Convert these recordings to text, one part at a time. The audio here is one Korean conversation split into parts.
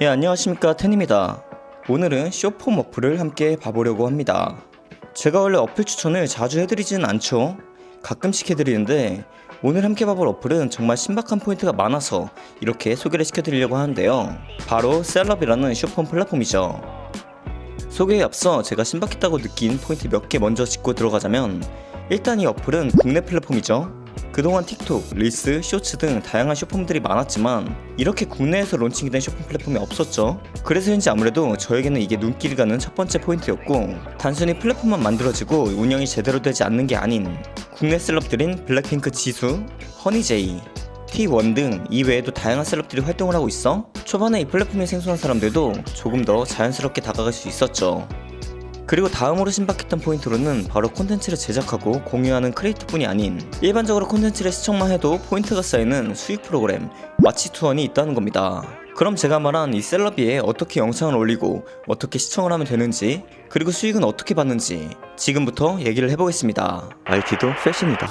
예, 안녕하십니까. 텐입니다. 오늘은 쇼폼 어플을 함께 봐보려고 합니다. 제가 원래 어플 추천을 자주 해드리지는 않죠. 가끔씩 해드리는데 오늘 함께 봐볼 어플은 정말 신박한 포인트가 많아서 이렇게 소개를 시켜드리려고 하는데요. 바로 셀럽이라는 쇼폼 플랫폼이죠. 소개에 앞서 제가 신박했다고 느낀 포인트 몇 개 먼저 짚고 들어가자면 일단 이 어플은 국내 플랫폼이죠. 그동안 틱톡, 릴스, 쇼츠 등 다양한 쇼폼들이 많았지만 이렇게 국내에서 론칭된 쇼폼 플랫폼이 없었죠. 그래서인지 아무래도 저에게는 이게 눈길이 가는 첫 번째 포인트였고 단순히 플랫폼만 만들어지고 운영이 제대로 되지 않는 게 아닌 국내 셀럽들인 블랙핑크 지수, 허니제이, T1 등 이외에도 다양한 셀럽들이 활동을 하고 있어 초반에 이 플랫폼에 생소한 사람들도 조금 더 자연스럽게 다가갈 수 있었죠. 그리고 다음으로 신박했던 포인트로는 바로 콘텐츠를 제작하고 공유하는 크리에이터뿐이 아닌 일반적으로 콘텐츠를 시청만 해도 포인트가 쌓이는 수익 프로그램 마치 투원이 있다는 겁니다. 그럼 제가 말한 이 셀럽비에 어떻게 영상을 올리고 어떻게 시청을 하면 되는지 그리고 수익은 어떻게 받는지 지금부터 얘기를 해보겠습니다. IT도 패션이다.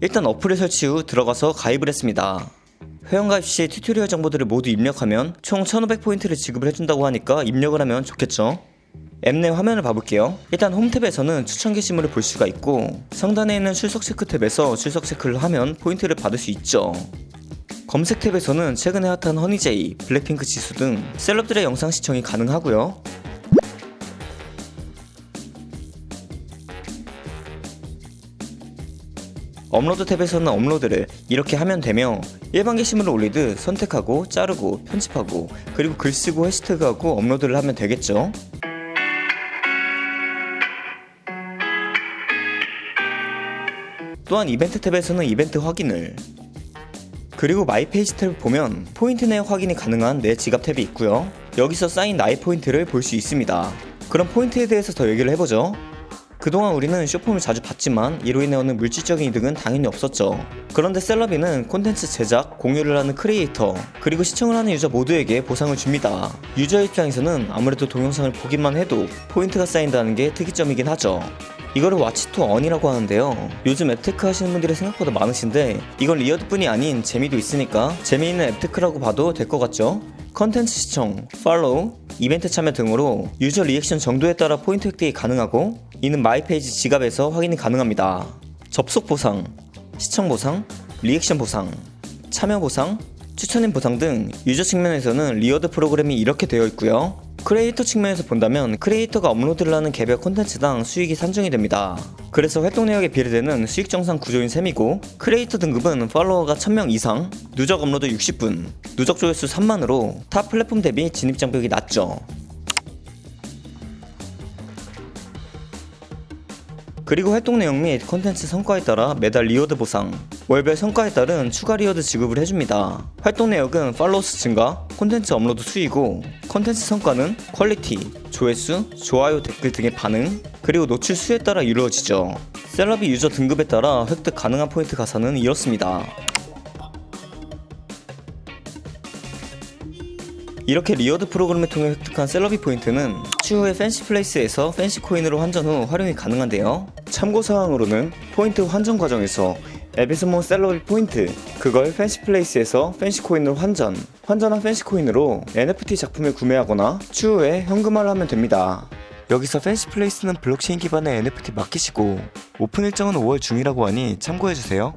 일단 어플을 설치 후 들어가서 가입을 했습니다. 회원가입 시 튜토리얼 정보들을 모두 입력하면 총 1500포인트를 지급을 해준다고 하니까 입력을 하면 좋겠죠? 앱 내 화면을 봐볼게요. 일단 홈탭에서는 추천 게시물을 볼 수가 있고 상단에 있는 출석 체크 탭에서 출석 체크를 하면 포인트를 받을 수 있죠. 검색 탭에서는 최근에 핫한 허니제이, 블랙핑크 지수 등 셀럽들의 영상 시청이 가능하고요. 업로드 탭에서는 업로드를 이렇게 하면 되며 일반 게시물을 올리듯 선택하고 자르고 편집하고 그리고 글 쓰고 해시태그하고 업로드를 하면 되겠죠. 또한 이벤트 탭에서는 이벤트 확인을 그리고 마이 페이지 탭을 보면 포인트 내 확인이 가능한 내 지갑 탭이 있고요. 여기서 쌓인 나의 포인트를 볼 수 있습니다. 그럼 포인트에 대해서 더 얘기를 해보죠. 그동안 우리는 쇼폼을 자주 봤지만 이로 인해 오는 물질적인 이득은 당연히 없었죠. 그런데 셀럽이는 콘텐츠 제작, 공유를 하는 크리에이터, 그리고 시청을 하는 유저 모두에게 보상을 줍니다. 유저 입장에서는 아무래도 동영상을 보기만 해도 포인트가 쌓인다는 게 특이점이긴 하죠. 이거를 와치투 언이라고 하는데요. 요즘 앱테크 하시는 분들이 생각보다 많으신데 이건 리어드뿐이 아닌 재미도 있으니까 재미있는 앱테크라고 봐도 될 것 같죠? 컨텐츠 시청, 팔로우, 이벤트 참여 등으로 유저 리액션 정도에 따라 포인트 획득이 가능하고 이는 마이페이지 지갑에서 확인이 가능합니다. 접속 보상, 시청 보상, 리액션 보상, 참여 보상, 추천인 보상 등 유저 측면에서는 리워드 프로그램이 이렇게 되어 있고요. 크리에이터 측면에서 본다면 크리에이터가 업로드를 하는 개별 콘텐츠당 수익이 산정이 됩니다. 그래서 활동 내역에 비례되는 수익 정산 구조인 셈이고 크리에이터 등급은 팔로워가 1000명 이상, 누적 업로드 60분, 누적 조회수 3만으로 타 플랫폼 대비 진입 장벽이 낮죠. 그리고 활동 내용 및 컨텐츠 성과에 따라 매달 리워드 보상, 월별 성과에 따른 추가 리워드 지급을 해줍니다. 활동 내역은 팔로우스 증가, 콘텐츠 업로드 수이고 콘텐츠 성과는 퀄리티, 조회수, 좋아요 댓글 등의 반응, 그리고 노출 수에 따라 이루어지죠. 셀럽이 유저 등급에 따라 획득 가능한 포인트 가산은 이렇습니다. 이렇게 리워드 프로그램을 통해 획득한 셀러비 포인트는 추후에 팬시 플레이스에서 팬시 코인으로 환전 후 활용이 가능한데요. 참고 사항으로는 포인트 환전 과정에서 모은 셀러비 포인트 그걸 팬시 플레이스에서 팬시 코인으로 환전 환전한 팬시 코인으로 NFT 작품을 구매하거나 추후에 현금화를 하면 됩니다. 여기서 팬시 플레이스는 블록체인 기반의 NFT 마켓이고 오픈 일정은 5월 중이라고 하니 참고해주세요.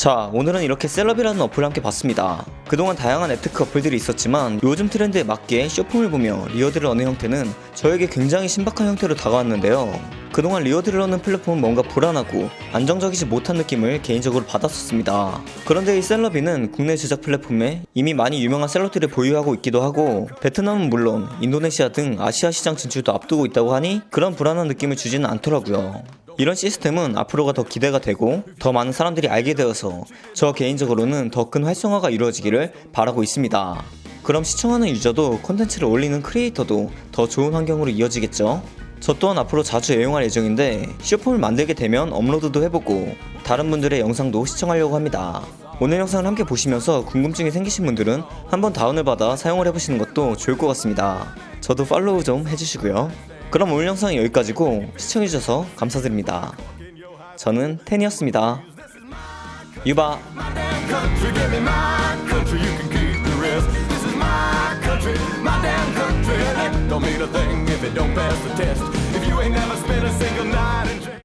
자, 오늘은 이렇게 셀럽이라는 어플을 함께 봤습니다. 그동안 다양한 앱테크 어플들이 있었지만 요즘 트렌드에 맞게 쇼폼을 보며 리워드를 얻는 형태는 저에게 굉장히 신박한 형태로 다가왔는데요. 그동안 리워드를 얻는 플랫폼은 뭔가 불안하고 안정적이지 못한 느낌을 개인적으로 받았었습니다. 그런데 이 셀럽이는 국내 제작 플랫폼에 이미 많이 유명한 셀럽들을 보유하고 있기도 하고 베트남은 물론 인도네시아 등 아시아 시장 진출도 앞두고 있다고 하니 그런 불안한 느낌을 주지는 않더라고요. 이런 시스템은 앞으로가 더 기대가 되고 더 많은 사람들이 알게 되어서 저 개인적으로는 더 큰 활성화가 이루어지기를 바라고 있습니다. 그럼 시청하는 유저도 콘텐츠를 올리는 크리에이터도 더 좋은 환경으로 이어지겠죠? 저 또한 앞으로 자주 애용할 예정인데 쇼폼을 만들게 되면 업로드도 해보고 다른 분들의 영상도 시청하려고 합니다. 오늘 영상을 함께 보시면서 궁금증이 생기신 분들은 한번 다운을 받아 사용을 해보시는 것도 좋을 것 같습니다. 저도 팔로우 좀 해주시고요. 그럼 오늘 영상은 여기까지고 시청해주셔서 감사드립니다. 저는 텐이었습니다. 유바.